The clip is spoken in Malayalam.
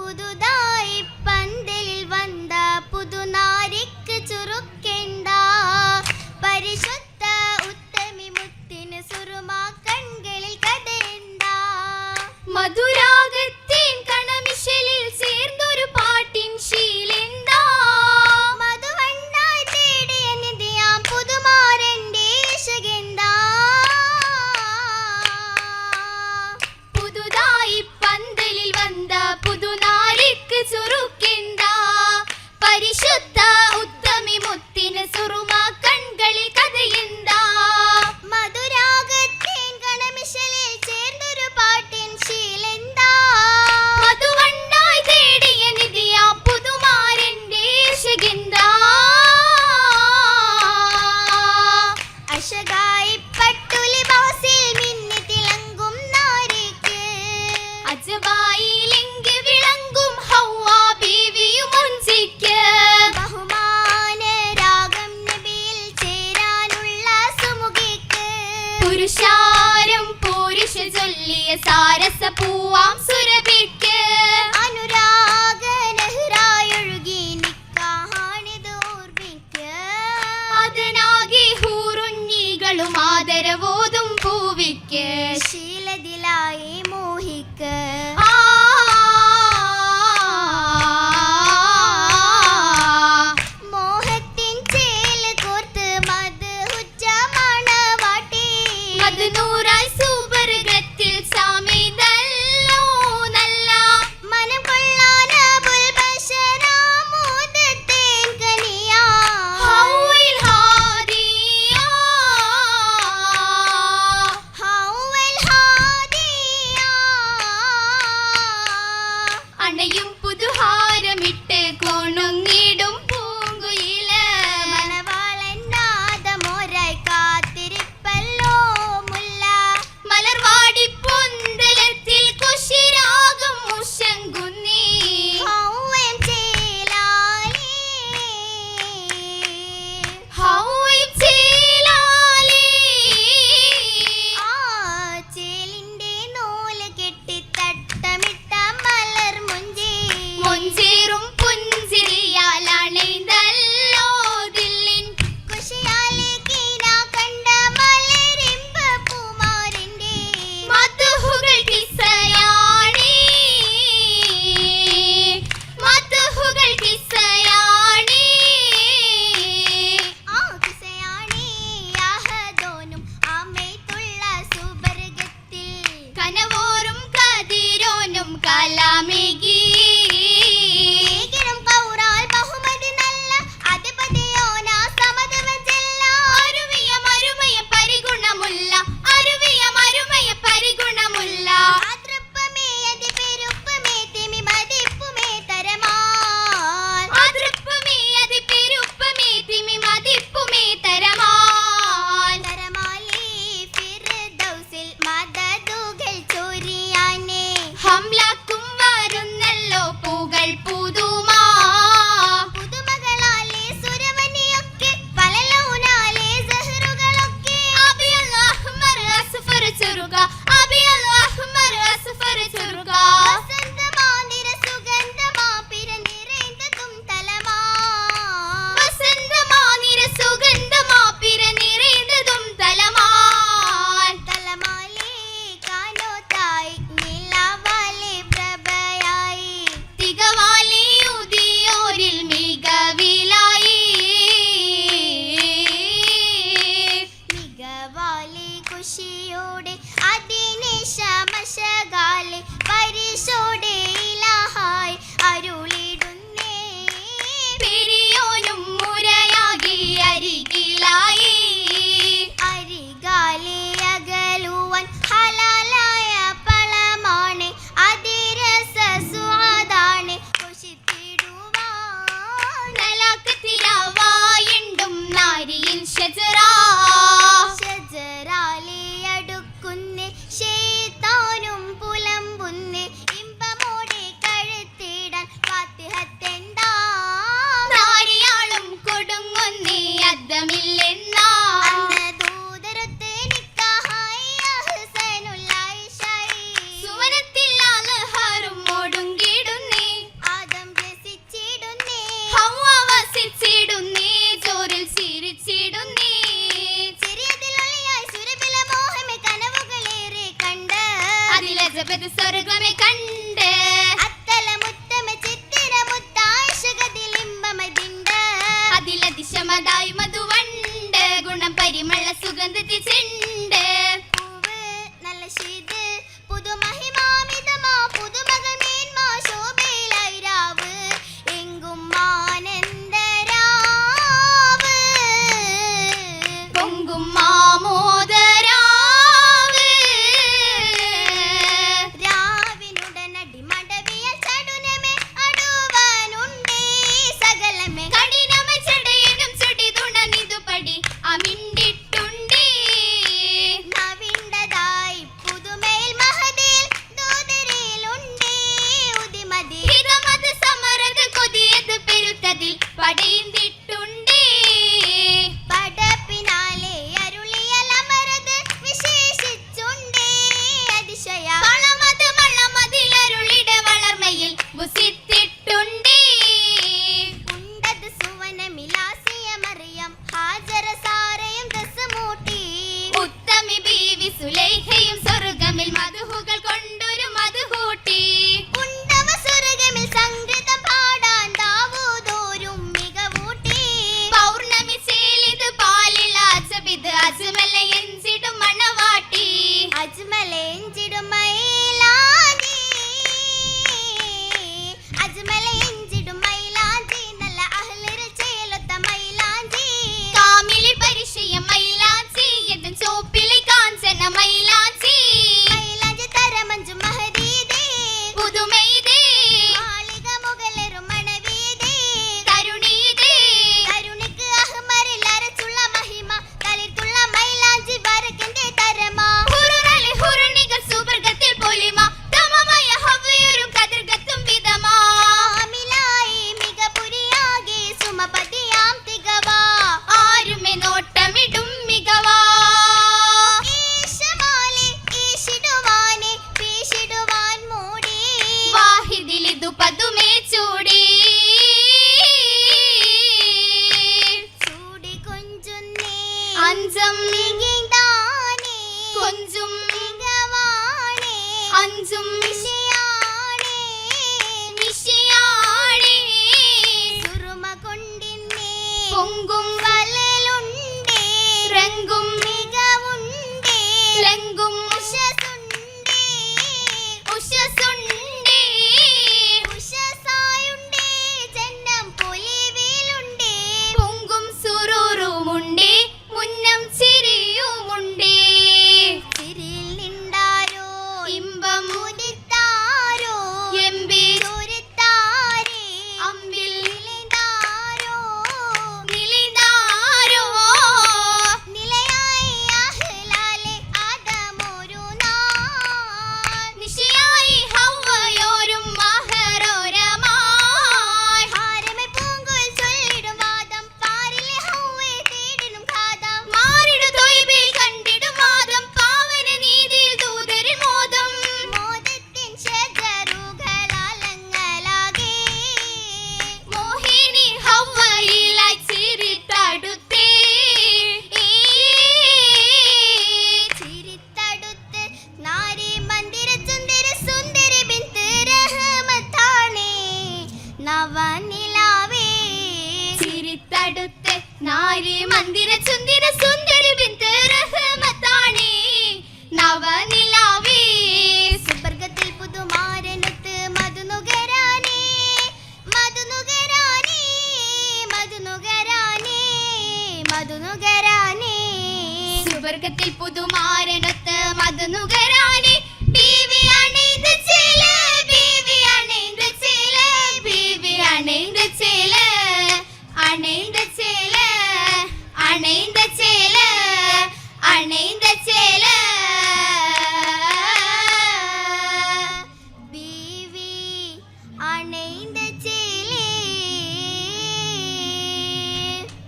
പുതുതായി പന്തലിൽ വന്ന പുതുനാരിക്ക് ചുരുക്കേണ്ട പരിശുദ്ധ അക്ഷകായി പട്ടുലി ബൗസിൽ മിന്നി തിളങ്ങും നാരിക്ക്. അജബായിലെങ്കി വിളങ്ങും ഹൗവ ബീവിയും മുഞ്ചിക്ക് ബഹുമാന രാഗം നബിയിൽ ചേരാനുള്ള സുമുഖിക്ക്. പുരുഷാരം പുരുഷ ചൊല്ലിയ സാ ராஜபதி சொர்க்கமே கண் 安怎么想？